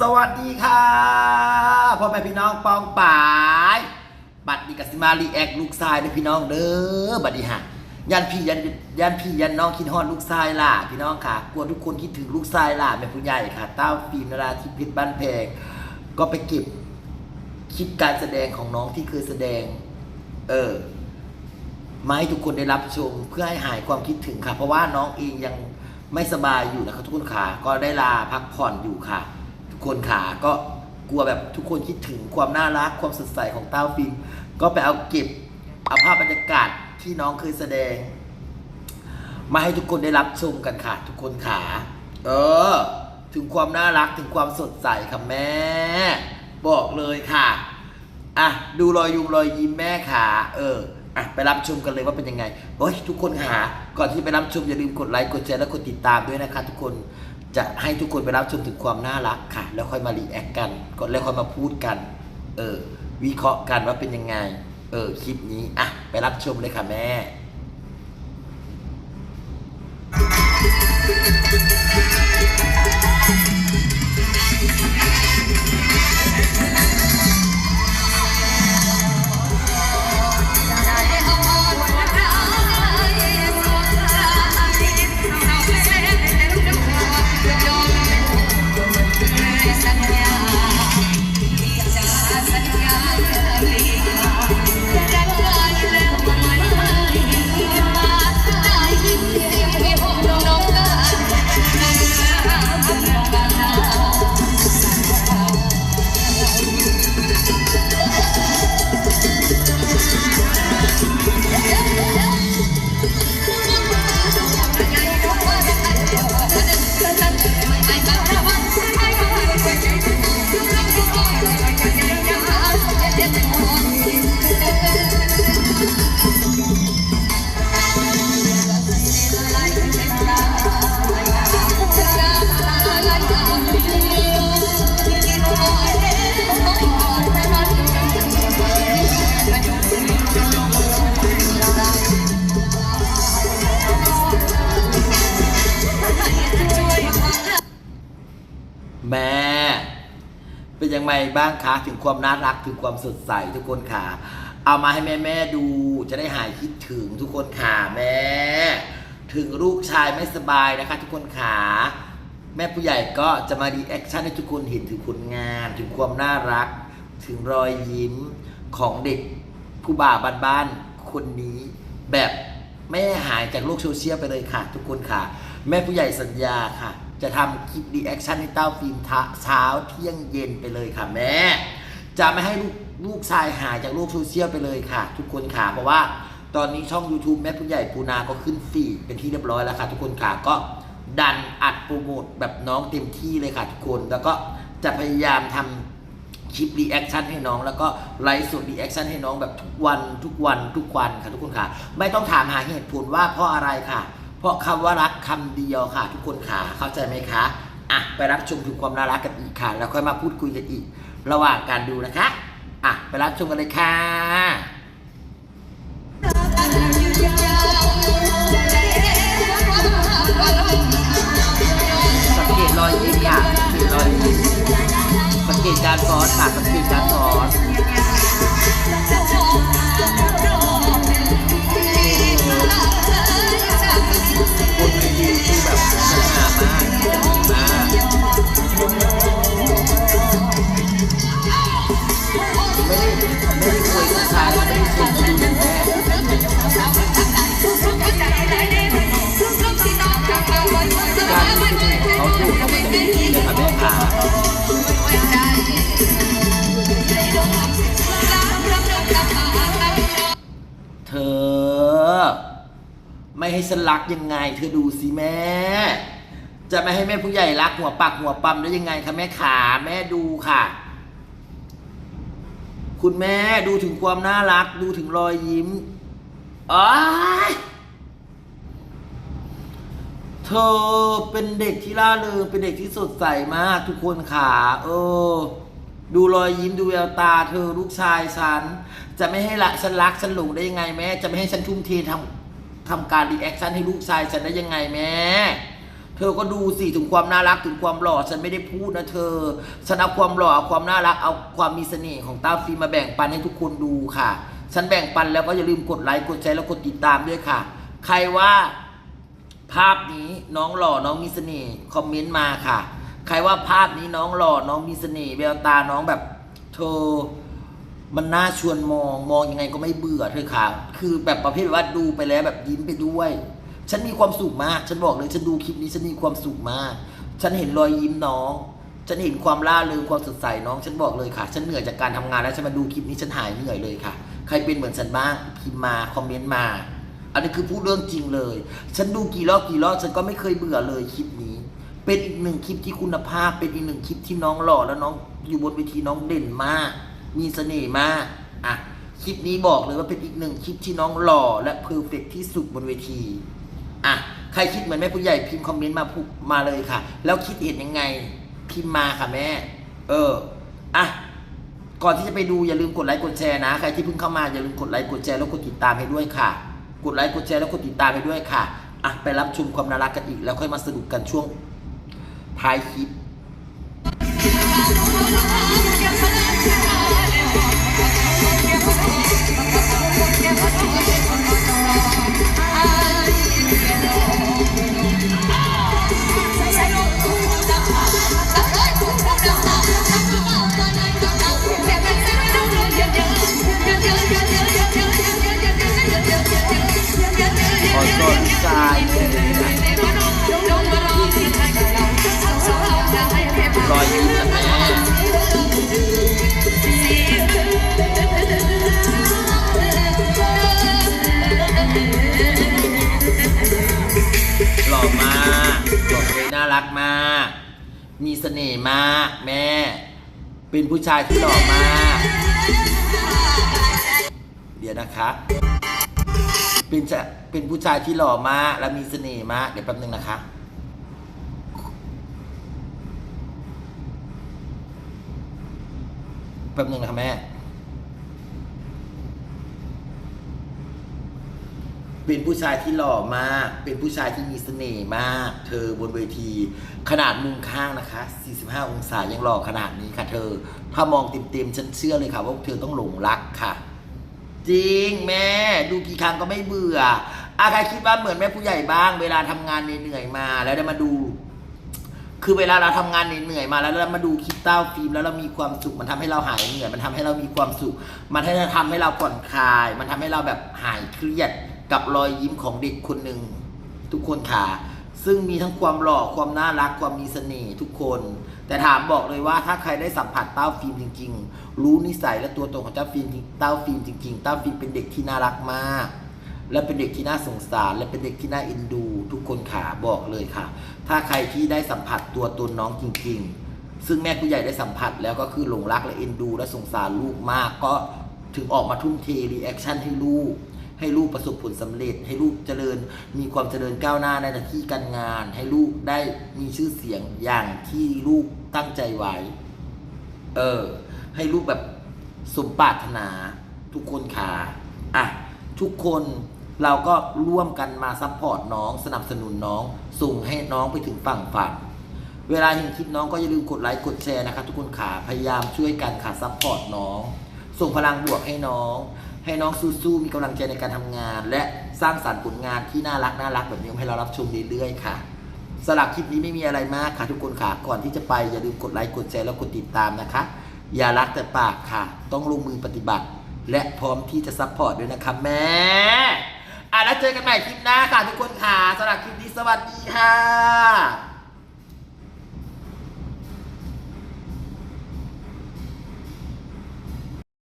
สวัสดีค่ะพ่อแม่พี่น้องปองป่าย บัดดีกัสิมารีแอคลูกชายเด้อพี่น้องเด้อบัดดีฮะยันพี่ยันยันพี่ยันน้องคิดฮอดลูกชายล่ะ พี่น้องค่ะกลัวทุกคนคิดถึงลูกชายล่ะแม่ผู้ใหญ่ค่ะเต้าฟิล์มนาราธิพิษบ้านแพงก็ไปเก็บคลิปการแสดงของน้องที่เคยแสดง เออมาให้ทุกคนได้รับชมเพื่อให้หายความคิดถึงค่ะ เพราะว่าน้องเองยังไม่สบายอยู่นะครับทุกคนขาก็ได้ลาพักผ่อนอยู่ค่ะ นขาก็กลัวแบบทุกคนคิดถึงความน่ารักความสดใสของเต้าฟิล์มก็ไปเอาเก็บเอาภาพบรรยากาศที่น้องเคยแสดง มาให้ทุกคนได้รับชมกันค่ะ ทุกคนขา เออ ถึงความน่ารักถึงความสดใสค่ะแม่ บอกเลยค่ะ อะ ดูรอยยุงรอยยิ้มแม่ขาเอออะไปรับชมกันเลยว่าเป็นยังไงโอ้ยทุกคนหาก่อนที่ไปรับชมอย่าลืมกดไลค์กดแชร์และกดติดตามด้วยนะคะ ทุกคน จะให้ทุกคนไปรับชมถึงความน่ารักค่ะ แล้วค่อยมารีแอคกันก็แล้วค่อยมาพูดกัน เออ วิเคราะห์กันว่าเป็นยังไง เออ คลิปนี้ อะ ไปรับชมเลยค่ะแม่แม่ ไงบ้างคะถึงความน่ารักถึงความสดใสทุกคนค่ะ เอามาให้แม่แม่ดูจะได้หายคิดถึงทุกคนค่ะแม่ ถึงลูกชายไม่สบายนะคะ ทุกคนค่ะแม่ผู้ใหญ่ก็จะมาดีแอคชั่นให้ทุกคนเห็นถึงผลงาน ถึงความน่ารัก ถึงรอยยิ้มของเด็กผู้บ่าวบ้านๆคนนี้แบบไม่หายจากโลกโซเชียลไปเลยค่ะ ทุกคนค่ะ แม่ผู้ใหญ่สัญญาค่ะ จะทำคลิปรีแอคชั่นให้เต้าฟิล์มทะเช้าเที่ยงเย็นไปเลยค่ะแม่ จะไม่ให้ลูกลูกชายหายจากโลกโซเชียลไปเลยค่ะ ทุกคนค่ะเพราะว่าตอนนี้ช่อง YouTube แม่ผู้ใหญ่ปูนาก็ขึ้นฟีดเป็นที่เรียบร้อยแล้วค่ะ ทุกคนค่ะก็ดันอัดโปรโมทแบบน้องเต็มที่เลยค่ะทุกคนแล้วก็จะพยายามทำคลิปรีแอคชั่นให้น้อง แล้วก็ไลฟ์สดรีแอคชั่นให้น้องแบบทุกวันทุกวันทุกวันค่ะทุกคนค่ะ ไม่ต้องถามหาเหตุผลว่าเพราะอะไรค่ะ เพราะคำว่ารักคำเดียวค่ะ ทุกคนค่ะเข้าใจไหมคะอะไปรับชมถึงความน่ารักกันอีกค่ะ แล้วค่อยมาพูดคุยกันอีก ระหว่างการดูนะคะอะไปรับชมกันเลยค่ะสังเกตรอยยิ้มค่ะสังเกตรอยยิ้มสังเกตการฟ้อนค่ะสังเกตการฟ้อน อ ไม่ให้ฉันรักยังไง เธอดูสิแม่ จะไม่ให้แม่ผู้ใหญ่รักหัวปักหัวปั๊มได้ยังไงคะแม่ขาแม่ดูค่ะ คุณแม่ดูถึงความน่ารัก ดูถึงรอยยิ้มอ้ายเธอเป็นเด็กที่ล่าเริงเป็นเด็กที่สดใสมากทุกคนขาเออ ดูรอยยิ้มดูแววตา เธอลูกชายฉัน จะไม่ให้ละฉันรักฉันหลงได้ยังไงแม่ จะไม่ให้ฉันทุ่มเททำทำการรีแอคชั่นให้ลูกชายฉันได้ยังไงแม่เธอก็ดูสิถึงความน่ารักถึงความหล่อฉันไม่ได้พูดนะเธอฉันเอาความหล่อเอาความน่ารักเอาความมีเสน่ห์ของต้าฟิล์มมาแบ่งปันให้ทุกคนดูค่ะ ฉันแบ่งปันแล้วก็อย่าลืมกดไลค์กดแชร์แล้วกดติดตามด้วยค่ะ ใครว่าภาพนี้น้องหล่อน้องมีเสน่ห์คอมเมนต์มาค่ะ ใครว่าภาพนี้น้องหล่อน้องมีเสน่ห์แววตาน้องแบบเธอมันน่าชวนมองมองยังไงก็ไม่เบื่อเธอค่ะ คือแบบประเภทว่าดูไปแล้วแบบยิ้มไปด้วย ฉันมีความสุขมาก ฉันบอกเลยฉันดูคลิปนี้ฉันมีความสุขมาก ฉันเห็นรอยยิ้มน้อง ฉันเห็นความล่าเริงความสดใสน้อง ฉันบอกเลยค่ะ ฉันเหนื่อยจากการทำงานแล้วฉันมาดูคลิปนี้ฉันหายเหนื่อยเลยค่ะ ใครเป็นเหมือนฉันบ้างพิมพ์มาคอมเมนต์มา อันนี้คือพูดเรื่องจริงเลย ฉันดูกี่รอบกี่รอบฉันก็ไม่เคยเบื่อเลยคลิปนี้ เป็นอีกหนึ่งคลิปที่คุณภาพ เป็นอีกหนึ่งคลิปที่น้องหล่อแล้วน้องอยู่บนเวทีน้องเด่นมาก มีเสน่ห์มากอะคลิปนี้บอกเลยว่าเป็นอีกหนึ่งคลิปที่น้องหล่อและเพอร์เฟกที่สุดบนเวทีอะใครคิดเหมือนแม่ผู้ใหญ่พิมพ์คอมเมนต์มาพูมาเลยค่ะ แล้วคิดเห็นยังไงพิมพ์มาค่ะแม่ เอออะก่อนที่จะไปดูอย่าลืมกดไลค์กดแชร์นะ ใครที่เพิ่งเข้ามาอย่าลืมกดไลค์กดแชร์แล้วกดติดตามให้ด้วยค่ะ กดไลค์กดแชร์แล้วกดติดตามให้ด้วยค่ะอะไปรับชมความน่ารักกันอีกแล้วค่อยมาสรุปกันช่วง ท้า มีเสน่ห์มากแม่ เป็นผู้ชายที่หล่อมาก เดี๋ยวนะคะ เป็นจะเป็นผู้ชายที่หล่อมากและมีเสน่ห์มาก เดี๋ยวแป๊บนึงนะคะ แป๊บนึงนะคะแม่ เป็นผู้ชายที่หล่อมาก เป็นผู้ชายที่มีเสน่ห์มาก เธอบนเวที ขนาดมุมข้างนะคะ 45 องศายังหล่อขนาดนี้ค่ะ เธอ ถ้ามองเต็มๆฉันเชื่อเลยค่ะว่าเธอต้องหลงรักค่ะ จริงแม่ ดูกี่ครั้งก็ไม่เบื่ออาใครคิดว่าเหมือนแม่ผู้ใหญ่บ้าง เวลาทำงานเหนื่อยมาแล้วได้มาดู คือเวลาเราทำงานเหนื่อยมาแล้วเรามาดูคลิปเต้าฟิล์มแล้วเรามีความสุขมันทำให้เราหายเหนื่อยมันทำให้เรามีความสุข มันให้ทำให้เราผ่อนคลาย มันทำให้เราแบบหายเครียด กับรอยยิ้มของเด็กคนหนึ่งทุกคนค่ะ ซึ่งมีทั้งความหล่อความน่ารักความมีเสน่ห์ทุกคน แต่ถามบอกเลยว่าถ้าใครได้สัมผัสเต้าฟิล์มจริง ๆ รู้นิสัยและตัวตนของเจ้าฟิล์มจริงเต้าฟิล์มจริง ๆ เต้าฟิล์มเป็นเด็กที่น่ารักมาก และเป็นเด็กที่น่าสงสาร และเป็นเด็กที่น่าเอ็นดู ทุกคนขาบอกเลยค่ะ ถ้าใครที่ได้สัมผัสตัวตนน้องจริง ๆ ซึ่งแม่ผู้ใหญ่ได้สัมผัสแล้วก็คือหลงรักและเอ็นดู และสงสารลูกมากก็ถึงออกมาทุ่มเทรีแอคชั่นให้ลูก ให้ลูกประสบผลสำเร็จ ให้ลูกเจริญ มีความเจริญก้าวหน้าในหน้าที่การงาน ให้ลูกได้มีชื่อเสียงอย่างที่ลูกตั้งใจไว้ เออ ให้ลูกแบบสมปรารถนาทุกคนขาอะทุกคนเราก็ร่วมกันมาซัพพอร์ตน้องสนับสนุนน้อง ส่งให้น้องไปถึงฝั่งฝันเวลาเห็นคลิปน้องก็อย่าลืมกดไลค์กดแชร์นะคะทุกคนขาพยายามช่วยกันค่ะซัพพอร์ตน้อง ส่งพลังบวกให้น้อง ให้น้องสู้ๆมีกำลังใจในการทำงาน และสร้างสรรค์ผลงานที่น่ารักน่ารักแบบนี้ให้เรารับชมเรื่อยๆค่ะสำหรับคลิปนี้ไม่มีอะไรมากค่ะทุกคนค่ะก่อนที่จะไปอย่าลืมกดไลค์กดแชร์แล้วกดติดตามนะคะ อย่ารักแต่ปากค่ะ ต้องลงมือปฏิบัติ และพร้อมที่จะซัพพอร์ตด้วยนะคะแม่อะแล้วเจอกันใหม่คลิปหน้าค่ะทุกคนค่ะสำหรับคลิปนี้สวัสดีค่ะ